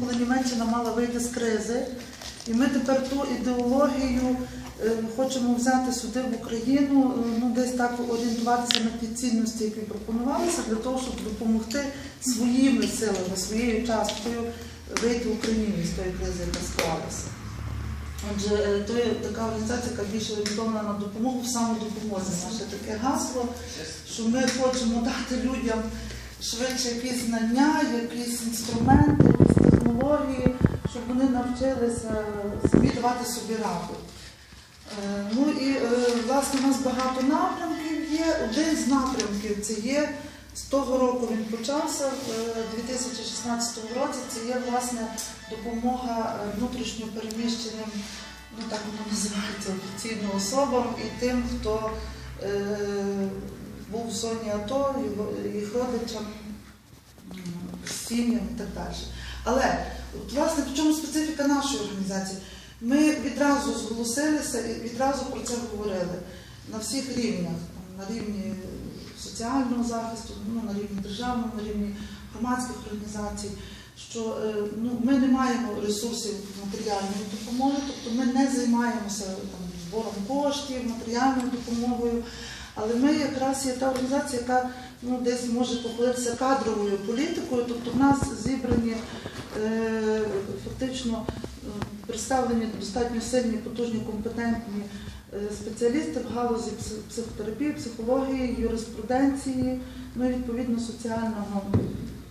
Коли Німеччина мала вийти з кризи, і ми тепер ту ідеологію е, хочемо взяти сюди в Україну, е, ну десь так орієнтуватися на ті цінності, які пропонувалися, для того, щоб допомогти своїми силами, своєю часткою вийти Україні з тої кризи, яка склалася. Отже, е, то є така організація, яка більше орієнтована на допомогу в самодопомозі. Наше таке гасло, що ми хочемо дати людям швидше якісь знання, якісь інструменти, технології, щоб вони навчилися самі давати собі раду. Е, Ну і е, власне у нас багато напрямків є. Один з напрямків це є з того року він почався, в 2016 році. Це є власне допомога е, внутрішньо переміщеним, ну так воно називається офіційно особам і тим, хто е, був в зоні АТО, їх родичам, сім'ям і так далі. Але от, власне в чому специфіка нашої організації? Ми відразу зголосилися і відразу про це говорили на всіх рівнях, на рівні соціального захисту, ну, на рівні державному, на рівні громадських організацій, що е, ну, ми не маємо ресурсів матеріальної допомоги, тобто ми не займаємося там, збором коштів, матеріальною допомогою. Але ми якраз є та організація, яка ну, десь може похвалитися кадровою політикою, тобто в нас зібрані е, фактично е, представлені достатньо сильні, потужні, компетентні е, спеціалісти в галузі психотерапії, психології, юриспруденції, ну і відповідно соціального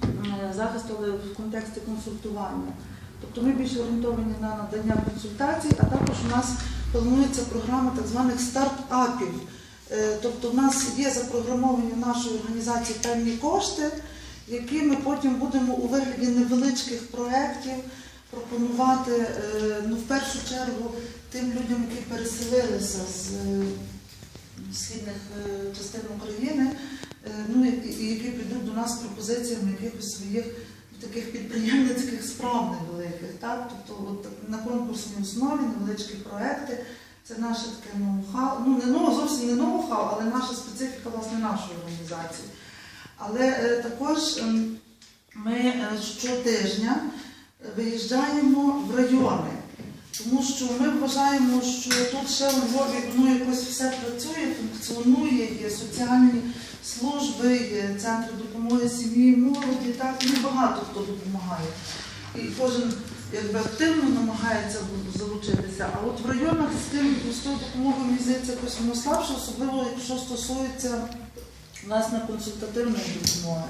е, захисту, в контексті консультування. Тобто ми більше орієнтовані на надання консультацій, а також у нас планується програма так званих стартапів. Е, Тобто в нас є запрограмовані в нашої організації певні кошти, які ми потім будемо у вигляді невеличких проєктів пропонувати е, ну, в першу чергу тим людям, які переселилися з е, східних частин України, ну, і які підуть до нас з пропозиціями якихось своїх таких підприємницьких справ невеликих. Так? Тобто от, на конкурсній основі невеличкі проекти. Це наше таке ноу-хау, ну не ноу, зовсім не ноу-хау, але наша специфіка власне нашої організації. Але е, також ем, ми е, щотижня виїжджаємо в райони, тому що ми вважаємо, що тут ще у Львові воно якось все працює, функціонує, є соціальні служби, є центри допомоги сім'ї, молоді, так і багато хто допомагає. І кожен якби активно намагається залучитися. А от в районах з тим з тою допомогою мені здається якось воно слабше, особливо якщо стосується власне консультативної допомоги.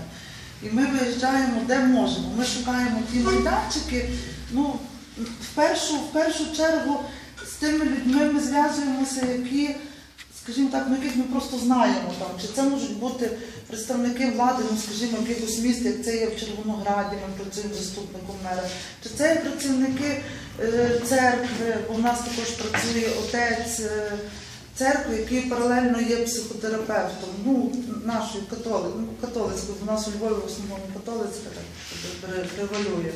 І ми виїжджаємо де можемо. Ми шукаємо ті майданчики. Ну, в першу, в першу чергу з тими людьми ми зв'язуємося, які, скажімо так, ну, ми просто знаємо там. Чи це можуть бути представники влади, ну скажімо, якихось міст, як це є в Червонограді, ми працюємо заступником мера, чи це є працівники е, церкви, бо в нас також працює отець. е, церкви, який паралельно є психотерапевтом, ну, нашої католи, ну, католицької, бо в нас у Львові в основному католицька так пре- превалює.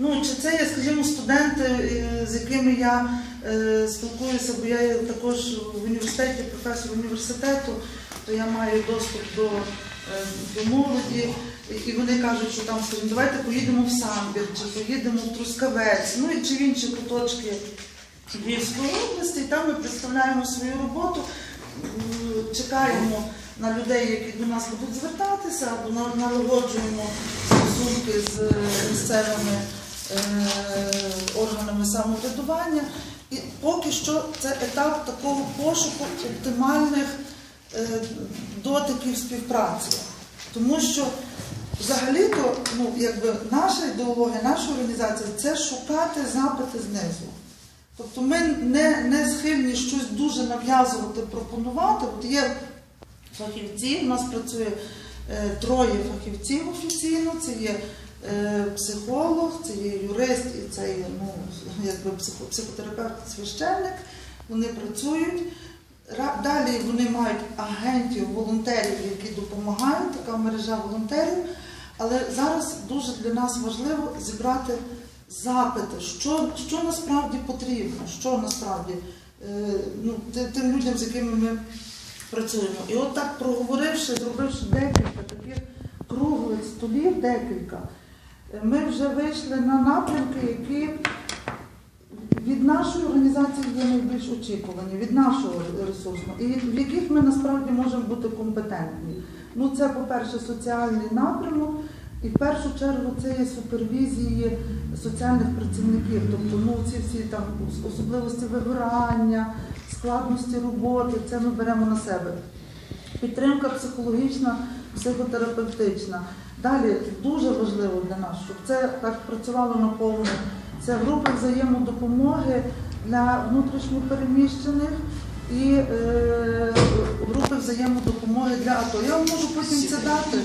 Ну, чи це скажімо, студенти, е, з якими я е, спілкуюся, бо я також в університеті, професор університету, то я маю доступ до, е, до молоді, і вони кажуть, що там, скажімо, давайте поїдемо в Самбір, чи поїдемо в Трускавець, ну і чи в інші куточки Львівської області, і там ми представляємо свою роботу, чекаємо на людей, які до нас будуть звертатися, або налагоджуємо стосунки з місцевими органами самоврядування. І поки що це етап такого пошуку оптимальних е, дотиків співпраці. Тому що взагалі-то ну, наша ідеологія, наша організація це шукати запити знизу. Тобто ми не, не схильні щось дуже нав'язувати, пропонувати. От є фахівці, у нас працює е, троє фахівців офіційно, це є е, психолог, це є юрист і це є ну, якби психотерапевт, священник. Вони працюють. Далі вони мають агентів, волонтерів, які допомагають, така мережа волонтерів. Але зараз дуже для нас важливо зібрати запити, що, що насправді потрібно, що насправді е, ну, тим людям, з якими ми працюємо. І от так проговоривши, зробивши декілька таких круглих столів, декілька, Е, Ми вже вийшли на напрямки, які від нашої організації є найбільш очікувані, від нашого ресурсу, і в яких ми насправді можемо бути компетентні. Ну, це, по-перше, соціальний напрямок, і в першу чергу це є супервізії соціальних працівників, тобто ну, ці всі там особливості вигорання, складності роботи, це ми беремо на себе. Підтримка психологічна, психотерапевтична. Далі дуже важливо для нас, щоб це так працювало наповну. Це групи взаємодопомоги для внутрішньопереміщених і е, групи взаємодопомоги для АТО. Я вам можу потім це дати.